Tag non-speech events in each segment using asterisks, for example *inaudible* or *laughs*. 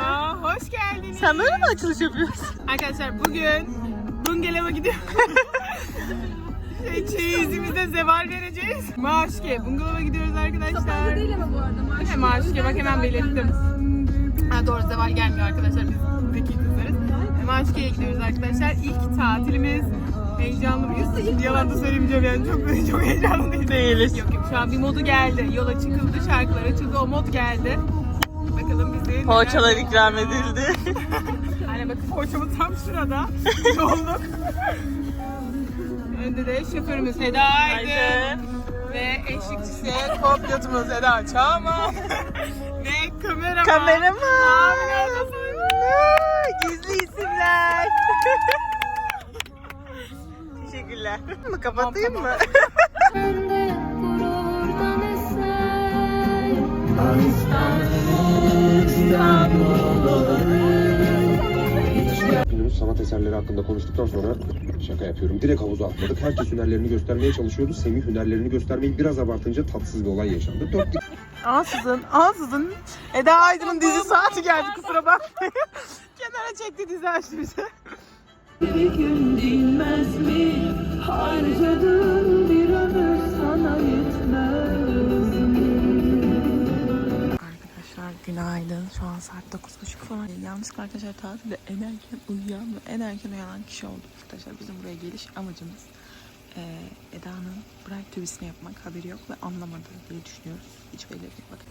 hoş geldiniz. Sen böyle mi açılış yapıyorsun? Arkadaşlar bugün bungalova gidiyoruz. *laughs* şey, çeyizimize zeval vereceğiz. Maaşke, bungalova gidiyoruz arkadaşlar. Değil ama bu arada. He, Maaşke bak hemen belirttim. Ha, doğru zeval gelmiyor arkadaşlar biz zeki kızlarız. Maaşke'ye gidiyoruz arkadaşlar. İlk tatilimiz. Heyecanlı mıyız? Şimdi yalan da söylemeyeceğim yani çok çok heyecanlı değil. Değiliz. Yok yok şu an bir modu geldi. Yola çıkıldı, şarkılar açıldı, o mod geldi. Bakalım bizi... Poğaçalar ikram edildi. *laughs* Aynen bakın poğaçamız tam şurada. *laughs* Yolduk. Önde de şoförümüz Eda Aydın. Ve eşlikçisi kompilotumuz Eda Çağman. *laughs* Ve kameraman. Kameraman. Gizli isimler. Teşekkürler. Mı kapatayım mı? Gururdan eser. Günümüz sanat eserleri hakkında konuştuktan sonra şaka yapıyorum. Direkt havuza atladık. Herkes hünerlerini göstermeye çalışıyordu. Semih hünerlerini göstermeyi biraz abartınca tatsız bir olay yaşandı. Dört Ansızın, ansızın Eda Aydın'ın dizi saati geldi kusura bakmayın. *laughs* Kenara çekti dizi açtı bize. Bir gün dinmez mi? Harcadığım Arkadaşlar günaydın. Şu an saat 9.30 falan. Yanlışlıkla arkadaşlar tatilde en erken uyuyan ve en erken uyanan kişi olduk. Arkadaşlar bizim buraya geliş amacımız eee Eda'nın Bright TV'sini yapmak. Haberi yok ve anlamadı diye düşünüyoruz. Hiç belli değil. Bakın.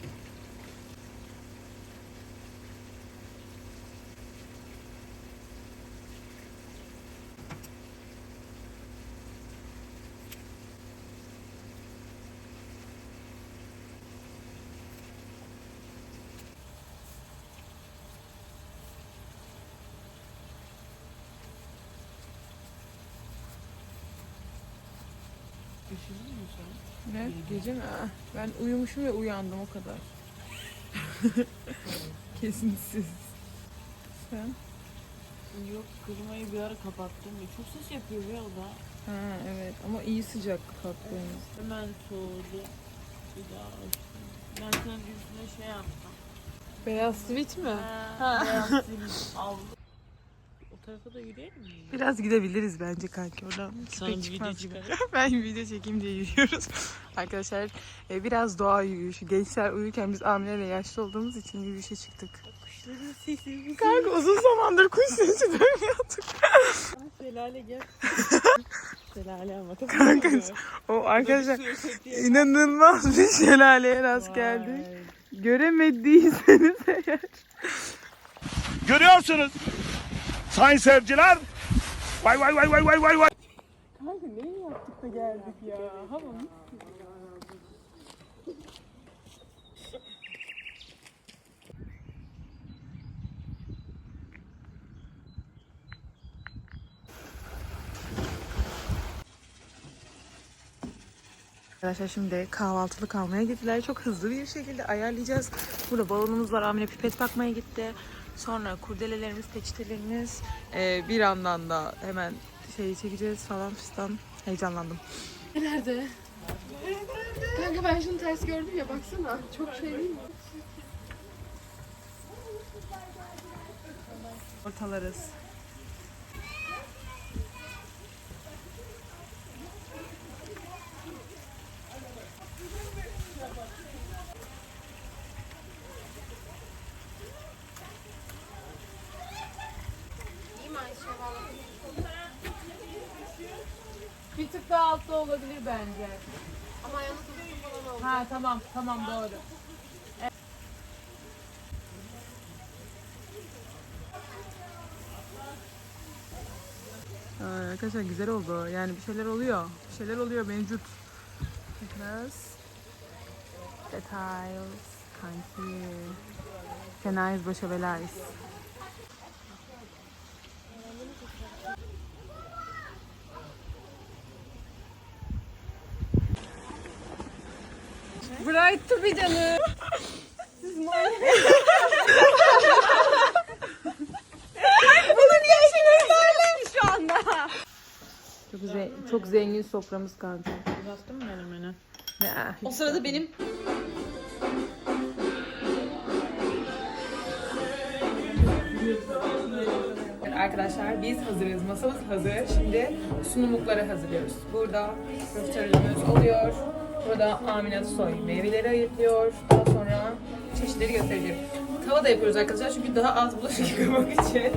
Ne? Gece mi? Ben uyumuşum ve uyandım o kadar. *laughs* Kesintisiz. Sen? Yok klimayı bir ara kapattım. Çok ses yapıyor ya o da. Ha evet ama iyi sıcak kalktığımız. Hemen soğudu. Bir daha açtım. Ben sana üstüne şey yaptım. Beyaz sweet mi? Ha, beyaz *laughs* sil aldım. Tarafa da yürüyelim mi? Biraz gidebiliriz bence kanki oradan. Sana bir video gibi. *laughs* ben video çekeyim diye yürüyoruz. *laughs* Arkadaşlar e, biraz doğa yürüyüşü. Gençler uyurken biz Amine ile yaşlı olduğumuz için yürüyüşe çıktık. Kuşların sesi. Kanka uzun zamandır kuş sesi duymuyorduk. *laughs* Şelale gel. Şelale ama. Kanka o arkadaşlar inanılmaz bir şelaleye rast geldik. Göremediyseniz eğer. Görüyorsunuz. Sayın seyirciler. Vay vay vay vay vay vay vay. Kanka neyi yaptık da geldik ya? Hava Arkadaşlar şimdi kahvaltılık almaya gittiler. Çok hızlı bir şekilde ayarlayacağız. Burada balonumuz var. Amine pipet bakmaya gitti. Sonra kurdelelerimiz, peçetelerimiz. Ee, bir yandan da hemen şeyi çekeceğiz falan fistan. Heyecanlandım. Nerede? Kanka ben şunu ters gördüm ya baksana. Çok şey değil mi? Ortalarız. Altta olabilir bence. Ama ayağına tutuşu falan oldu. Ha tamam tamam doğru. Aa, Arkadaşlar güzel oldu. Yani bir şeyler oluyor. Bir şeyler oluyor mevcut. Biraz details kanki. Fenayız başa belayız. To be canım. Çok, ze- çok zengin soframız kanka. Uzattın mı menemeni? Ya, O sırada benim Arkadaşlar biz hazırız. Masamız hazır. Şimdi sunumlukları hazırlıyoruz. Burada köftelerimiz oluyor. Burada Amine Soy meyveleri ayıklıyor. Daha sonra çeşitleri göstereceğim. Tava da yapıyoruz arkadaşlar çünkü daha az bulaşık *laughs* yıkamak için.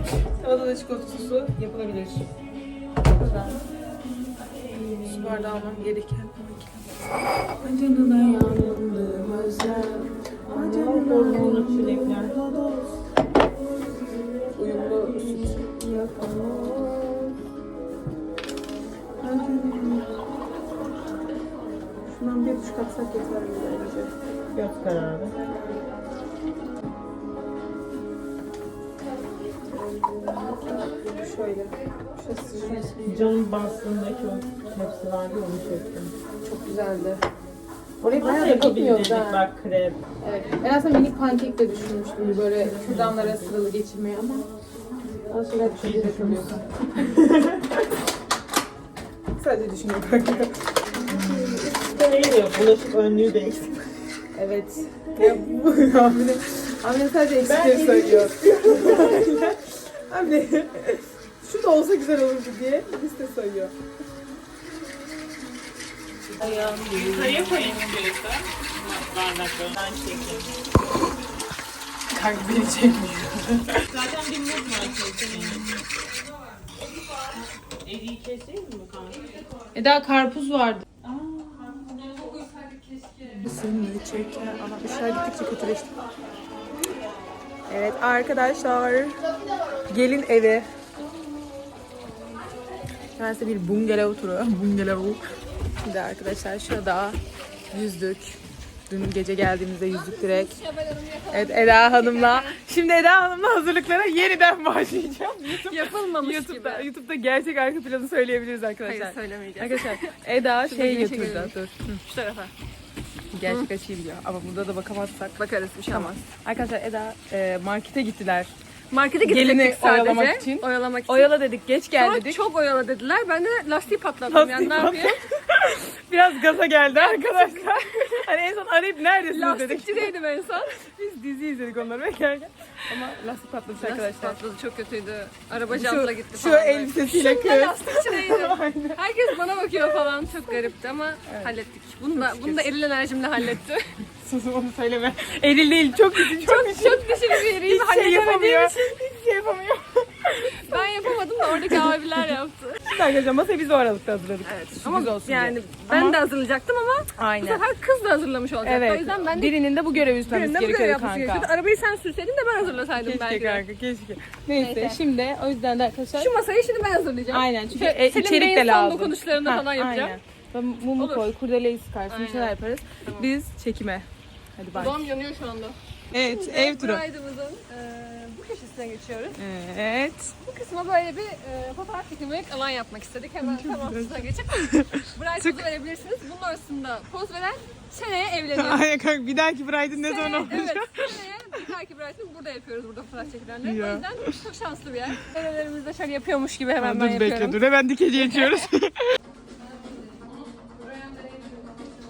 Tavada da çikolata sosu yapılabilir. Buradan su bardağı almam gereken Acınına yandım özlem Hormonlu çilekler. uyumlu süt. Şundan bir buçuk atsak yeterli bence. Göz kararı. Şöyle. Şurası Canın bastığındaki o tepsi vardı onu çektim. çok güzeldi. Orayı bayağı da ha. bak krep. Evet. Ben aslında minik pankek de düşünmüştüm böyle kürdanlara sıralı geçirmeyi ama az şeyler düşünerek kalıyorsun. *laughs* Sadece düşünüyorum Neyi de yok, bulaşık önlüğü de eksik. Evet. Ya bu *laughs* Amine, Amine sadece eksikleri söylüyor. Amine şu da olsa güzel olurdu diye liste sayıyor. Yukarıya koyayım gerekse. Bardaklarından çekeyim. Kanka beni çekmiyor. Zaten bir muz var çekeyim. Eriği keseyim mi kanka? Eda karpuz vardı. Seni çeker. Ana işler gittikçe kötüleşti. Evet arkadaşlar. Gelin evi. Ben size bir bungalov turu. *laughs* Bungalov. Şimdi arkadaşlar şurada yüzdük. Dün gece geldiğimizde yüzdük direkt. Evet Eda Hanım'la. Şimdi Eda Hanım'la hazırlıklara yeniden başlayacağım. *laughs* YouTube, Yapılmamış YouTube'da, gibi. YouTube'da gerçek arka planı söyleyebiliriz arkadaşlar. Hayır söylemeyeceğiz. Arkadaşlar Eda şey götürdü. Dur. Şu tarafa. Gerçek açıyı biliyor. Ama burada da bakamazsak. Bakarız bir şey Tamam. Arkadaşlar Eda e, markete gittiler. Markete Gelini gidecektik sadece. oyalamak için. Oyalamak için. Oyala dedik geç gel dedik. çok oyala dediler. Ben de lastiği patlattım. Lastiği yani ne yapayım? *laughs* Biraz gaza geldi arkadaşlar. hani en son arayıp neredesiniz dedik. Lastikçideydim en son. Biz dizi izledik onları beklerken. Ama lastik patlamış Lastik arkadaşlar. patladı çok kötüydü. Araba camla gitti Şu falan. böyle. elbisesiyle Şimdi kız. lastikçideydim. *laughs* Herkes bana bakıyor falan. Çok garipti ama hallettik. Bunu da, bunu da eril enerjimle halletti. *laughs* Susun onu söyleme. Eril değil çok kötü çok, çok çok dişi bir hiç şey Halledemediğim yapamıyor. Hiç şey yapamıyor. *laughs* Ben yapamadım da oradaki abiler yaptı. Şimdi arkadaşlar masayı biz o aralıkta hazırladık. Evet. Ama olsun yani diye. ben Ama- de hazırlayacaktım ama bu Aynen. sefer kız da hazırlamış olacaktı. Evet. O yüzden ben de birinin de bu görevi üstlenmesi birinde bu görev gerekiyor yapması kanka. gerekiyordu. Arabayı sen sürseydin de ben hazırlasaydım Keşke belki. de. kanka keşke. Neyse, Neyse. şimdi o yüzden de arkadaşlar. Şu masayı şimdi ben hazırlayacağım. aynen çünkü Şöyle e, içerik de lazım. dokunuşlarını Ha, falan yapacağım. Aynen. Ben mumu Olur. koy, kurdeleyi sıkarsın, bir şeyler yaparız. Biz çekime. Hadi bay. Dudağım yanıyor şu anda. Evet, ev turu. Bride'ımızın eee, bu köşesine geçiyoruz. Evet. Bu kısma böyle bir eee, fotoğraf çekilmek alan yapmak istedik. Hemen tam ortasına geçip *laughs* bride pozu verebilirsiniz. Bunun arasında poz veren seneye *laughs* evleniyor. Aynen kanka bir dahaki bride'ın ne zaman olacak? Evet, seneye bir dahaki bride'ını burada yapıyoruz, burada fotoğraf çekilenleri. Ya. O yüzden çok şanslı bir yer. Senelerimiz de şöyle yapıyormuş gibi hemen Dur ben yapıyorum. bekle dur hemen dikeci geçiyoruz. *laughs*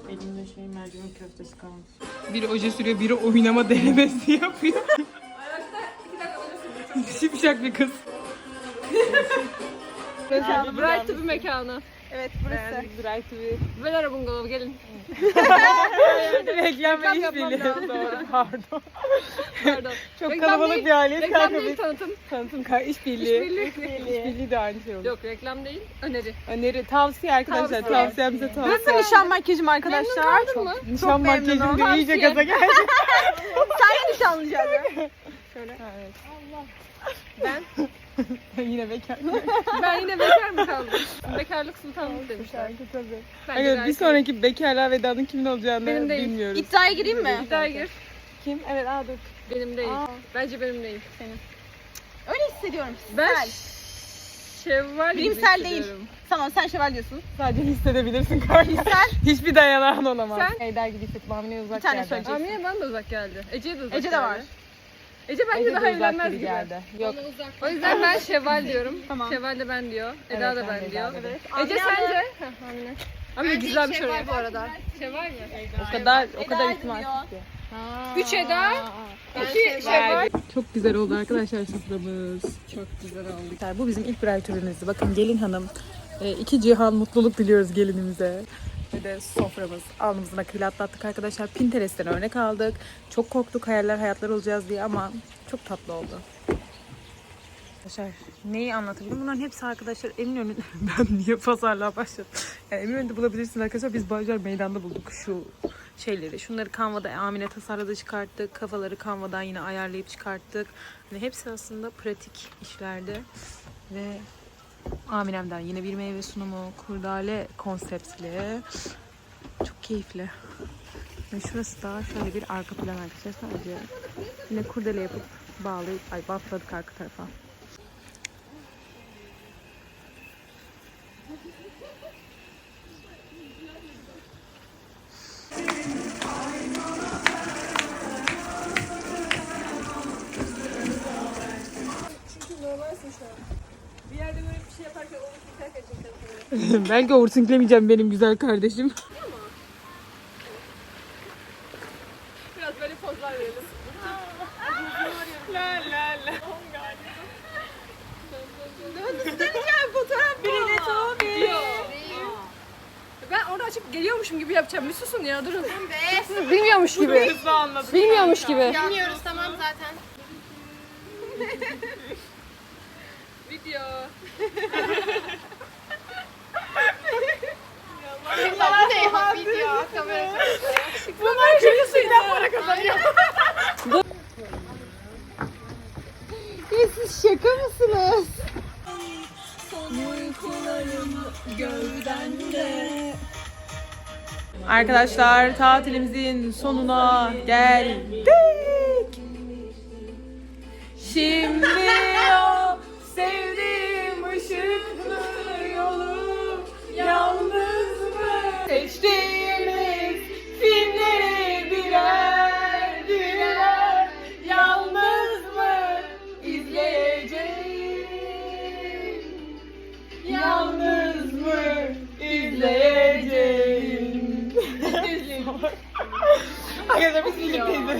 Elimde şey mercimek köftesi kalmış. Biri oje sürüyor, biri oynama denemesi yapıyor. Şipşak bir kız. Bright to bir mekanı. Evet burası. Bright TV. Velera Bungalov gelin. *laughs* Reklam Reklam yapmam lazım. *laughs* Pardon. Pardon. *laughs* Çok Reklam kalabalık değil, bir aileyiz Reklam kanka değil biz. tanıtım. Tanıtım ka işbirliği. İşbirliği. İşbirliği de aynı şey olur. Yok reklam değil, öneri. Öneri, tavsiye arkadaşlar. Tavsiye. Tavsiyemize tavsiye. Nasıl nişan makyajım Memnun arkadaşlar? kaldın mı? Nişan makyajım diye iyice Tavsiye. gaza geldi. Sen nişanlayacağız. evet. Ben *laughs* yine bekar. *laughs* Ben yine bekar mı kaldım? Bekarlık sultanlık demişler. Şarkı tabii. Bence Evet, bir sonraki bekarlığa vedanın kimin olacağını Benim değil. bilmiyoruz. İddiaya gireyim mi? İddiaya gir. Kim? Evet, aa dur. Benim değil. Bence benim değil. Öyle hissediyorum. Ben Bilimsel. şevval gibi Bilimsel değil. hissediyorum. Tamam sen şeval diyorsun. Sadece hissedebilirsin kanka. *laughs* Hiçbir dayanağın olamaz. Sen? Eder gibi hissettim. Amine'ye uzak Bir tane geldi. söyleyecek. Amin'e bana da uzak geldi. Ece'ye de uzak Ece de geldi. var. Ece bence Ece de daha uzak evlenmez gibi gibi. geldi. Yok. O yüzden ben şeval diyorum. Tamam. Şeval de ben diyor. Eda Evet, da ben ben de diyor. Eda. Ece sence? Amine güzel bir soru. bu arada. Şeval mi? O kadar o kadar Eda ihtimal diyor. ki. 3 eder. 2 şevval. Çok güzel oldu arkadaşlar soframız. Çok güzel oldu. Bu bizim ilk birer türümüzdü. Bakın gelin hanım. e, iki cihan mutluluk diliyoruz gelinimize. De soframız. Alnımızın akıyla atlattık arkadaşlar. Pinterest'ten örnek aldık. Çok korktuk hayaller hayatlar olacağız diye ama çok tatlı oldu. Arkadaşlar neyi anlatabilirim? Bunların hepsi arkadaşlar Eminönü. *laughs* ben niye pazarlığa başladım? Yani Eminönü'nde bulabilirsiniz arkadaşlar. Biz Bağcılar meydanda bulduk şu şeyleri. Şunları Canva'da Amine tasarladı çıkarttık. Kafaları Canva'dan yine ayarlayıp çıkarttık. Hani hepsi aslında pratik işlerdi. Ve Aminem'den yine bir meyve sunumu, kurdale konseptli. Çok keyifli. Ve şurası da şöyle bir arka plan arkadaşlar. Sadece yine kurdele yapıp bağlayıp, ay bantladık arka tarafa. Çok Belki overthinklemeyeceğim benim güzel kardeşim. Biraz böyle pozlar verelim. Ben orada açıp geliyormuşum gibi yapacağım. Bir susun ya durun. Bilmiyormuş gibi. Bilmiyormuş gibi. Bilmiyoruz tamam zaten. Video. *laughs* Bunlar ne ya video kamera. Bunlar kırısıyla para kazanıyor. Ya siz şaka mısınız? Arkadaşlar tatilimizin sonuna geldik. Şimdi o sevdiğim ışıklı yolu yalnız mı seçtiğimiz filmleri birer birer yalnız mı izleyeceğiz? Yalnız mı izleyeceğim? Arkadaşlar biz birlikteyiz.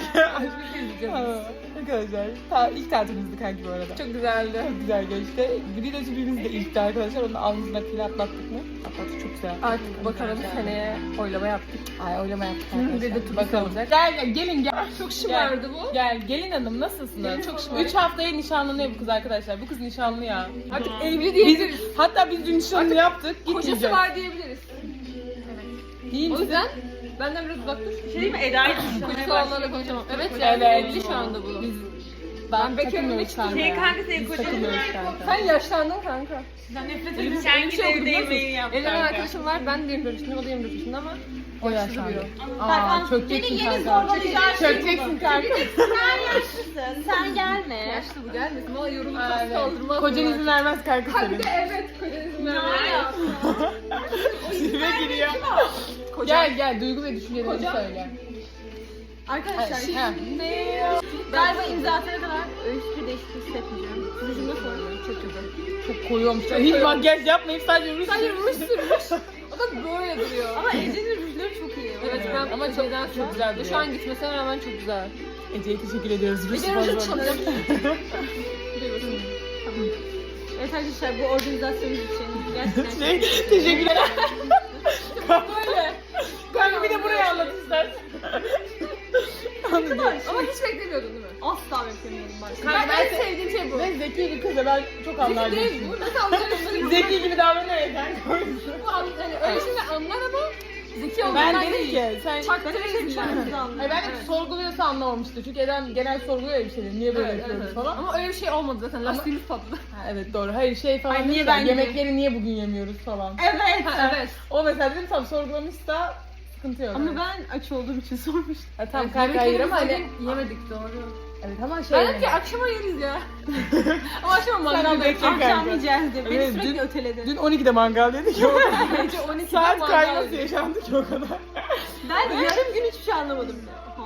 Arkadaşlar ta, ilk tatilimizdi kanki bu arada. Çok güzeldi. Çok güzel geçti. Bir de sürpriz de ilkti arkadaşlar. Onu alnımızda fil atlattık mı? Atlattık güzel. Artık bakalım seneye oylama yaptık. Ay oylama yaptık Bir arkadaşlar. de turist Bakalım. Gel gel gelin gel. Çok şımardı bu. Gel gelin hanım nasılsınız? Çok şımarık. 3 haftaya nişanlanıyor bu kız arkadaşlar. Bu kız nişanlı ya. Artık evli diyebiliriz. Biz, hatta biz dün nişanlı yaptık. Kocası Gitmeyeceğiz. var diyebiliriz. Değil O yüzden benden biraz uzak dur. Şey değil mi? Eda'yı Kocası olanlarla konuşamam. Evet yani Evet. evli şu anda bu. Biz Ben bekarım takılmıyoruz hiç kanka. Şey kanka senin takılmıyoruz Sen yaşlandın kanka. Öyle Sen git evde yemeği yap Evlenen arkadaşım var. Ben de 24 yaşındayım. O da 24 yaşında ama O yaşlandı. Aa çökeceksin kanka. Çökeceksin kanka. Sen gelme. Yaşlı bu gelmesin. Valla yorulmaz Aynen. kaldırmaz. Kocan izin vermez kanka senin. evet. Kocan izin vermiyor. *laughs* Tribe giriyor. Gel gel duygu ve düşüncelerini söyle. Arkadaşlar Ha. şimdi galiba imza atana kadar hiçbir değişiklik hissetmeyeceğim. Sizin nasıl oluyor? Çok güzel. Çok koyu olmuş. Hiç makyaj yapmayıp sadece ruj Sadece ruj sürmüş. *laughs* O da böyle duruyor. Ama Ece'nin rujları çok iyi. Evet, ben ama çok- çok, çok çok güzel güzel. Şu an gitmesine rağmen çok güzel. Ece'ye teşekkür ediyoruz. Ruj Ece'nin ruju sponsorluğu. çalıyor. *laughs* Evet arkadaşlar bu organizasyonumuz için gerçekten Şey, teşekkürler. *laughs* Böyle. Kanka bir de buraya anlat istersen. Ama hiç beklemiyordun değil mi? Asla beklemiyordum ben. Ben, ben en sevdiğim şey bu. Ben zeki bir kızım. Ben çok anlar Zeki değil bu. Nasıl *laughs* anlarım? Zeki gibi davranıyor kanka. Bu an- hani öyle şeyler anlar ama zeki Ben dedim değil. ki sen... Çaktırırsın. Hayır ben de sorguluyorsa anlamamıştı. Çünkü Eden genel sorguluyor bir şeyleri. Niye böyle Evet, yapıyoruz evet. falan. Ama öyle bir şey olmadı zaten. Lastiğimiz patladı. Ha, evet doğru. Hayır şey falan. Ay, niye ben Yemekleri niye bugün yemiyoruz falan. Evet. Ha, evet. O mesela dedim tam sorgulamışsa sıkıntı yok. Ama ben aç olduğum için *laughs* sormuştum. Ha, tamam kanka hayır ama hani... yemedik doğru. Evet ama şey... Ben dedim ki akşama yeriz ya. *laughs* ama akşama Sen de mangal bekle bekliyorum. kanka. Akşam yiyeceğiz diye. Beni Evet, sürekli dün- öteledi. Dün 12'de mangal *laughs* yedik ya. Gece 12'de Saat kayması yaşandı ki o kadar. Ben yarım gün hiçbir şey anlamadım.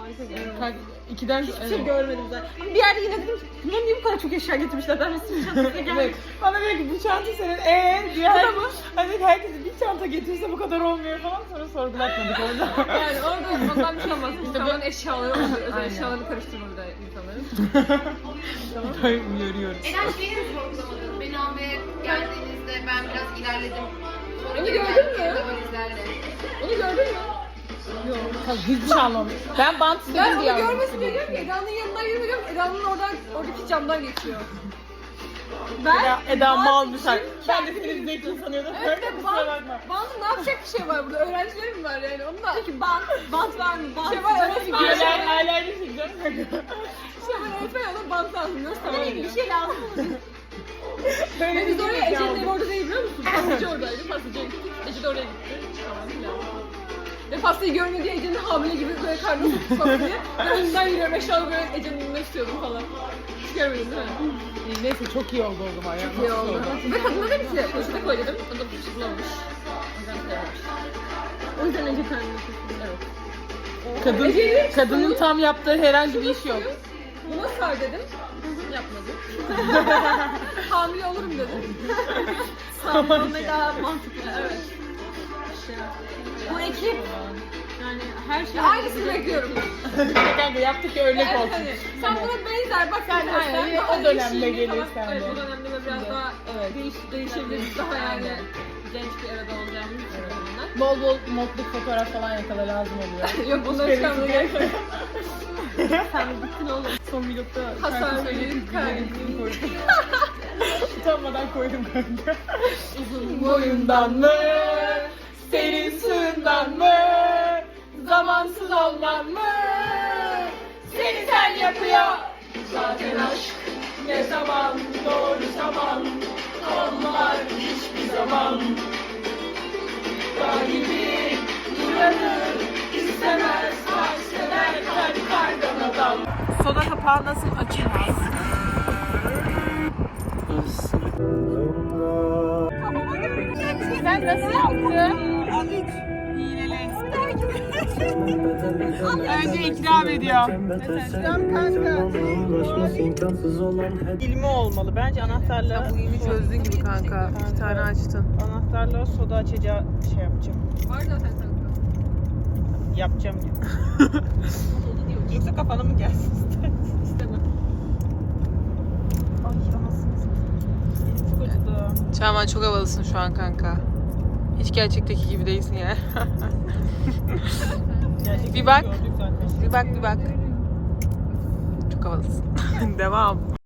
Harika İkiden Hiçbir şey görmedim zaten. Bir yerde yine dedim ki bunlar niye bu kadar çok eşya getirmişler? Ben nasıl çantasına *laughs* geldim? Bana diyor ki bu çanta senin eee diyor. Her, hani herkes bir çanta getirse bu kadar olmuyor falan sonra sorgulatmadık orada. *laughs* Yani orada ondan bir şey olmaz. İnsanların eşyaları. Özel eşyaları de insanların. *laughs* Böyle uyarıyoruz. Eren şeyi mi sorgulamadın? Beni almaya geldiğinizde ben biraz ilerledim. Sonra Onu gördün mü? Onu gördün mü? Hiç anlamadım. Ben bant Ben istedim onu diye görmesin diye almıştım. diyorum ki Eda'nın yanından yürüyorum. Eda'nın oradan, oradaki camdan geçiyor. Eda, Eda malmışlar. Ben de seni zeki sanıyordum. Evet de Kusura bant, bantın ne yapacak bir şey var burada? Öğrencilerim var yani. Onun da Peki bant, bant var mı? Bant. şey var. Öğretmen şey Eyeliner, var. eyeliner çekeceğim. Şey var. Öğretmen ona bant lazım. Nasıl tamam Bir şey lazım. Böyle biz oraya şey Ece'nin aldım. evi orada değil biliyor musun? Pastacı oradaydı. Gittik. Ece de oraya gitti. Tamam. Ve pastayı görmedi diye Ece'nin hamile gibi böyle karnını tutup pastayı. Ben önünden yürüyorum eşyalı böyle Ece'nin önüne istiyordum falan. Hiç görmedin değil mi? Neyse çok iyi oldu o zaman ya. İyi oldu. Ve kadına dedim ki poşete koy dedim. O da poşet bulamamış. O yüzden sevmemiş. O yüzden Ece kendini tuttu. Evet. Kadın, Ece'nin kadının tam yaptığı herhangi bir iş yok. Buna sar dedim. Yapmadı. *laughs* Hamile olurum dedim. Sanmamı daha mantıklı. Evet. Bu ekip yani her şey Aynısını bekliyorum. Kanka *laughs* yaptık ki örnek Evet, olsun. hani, sen buna benzer bak sen Aynen, sen o dönemde değişik gelir falan. sen de. Evet, o dönemde böyle biraz daha Evet. değiş, değişebiliriz. Daha yani genç bir arada olacağımız için Bol bol modluk fotoğraf falan yakala lazım oluyor. *laughs* Yok bunları çıkarmaya gerek yok. sen gittin oğlum. Son vlogda söyledim. verin, kalbim. koydum. *laughs* Utanmadan koydum kanka. Uzun boyundan mı? Serin suyundan mı? Zamansız olman mı? Seni sen yapıyor. Zaten aşk ne zaman doğru zaman olmaz hiçbir zaman. Galibi duranı istemez harseler kalp kardan adam. Soda kapağı nasıl açılmaz? Sen nasıl yaptın? Önce ikram ediyor. İlmi olmalı. Bence anahtarla Bu ilmi çözdüğün gibi kanka. İki tane açtın. anahtarla soda açacağı şey yapacağım. Var zaten sen. Yapacağım diyor. *laughs* Yoksa kafana mı gelsin İstemem. Ay anasını satayım. Çok acıdı. Çağman çok havalısın şu an kanka. Hiç gerçekteki gibi değilsin ya. *laughs* Bir bak. bir bak bir bak. Çok havalısın. *laughs* Devam.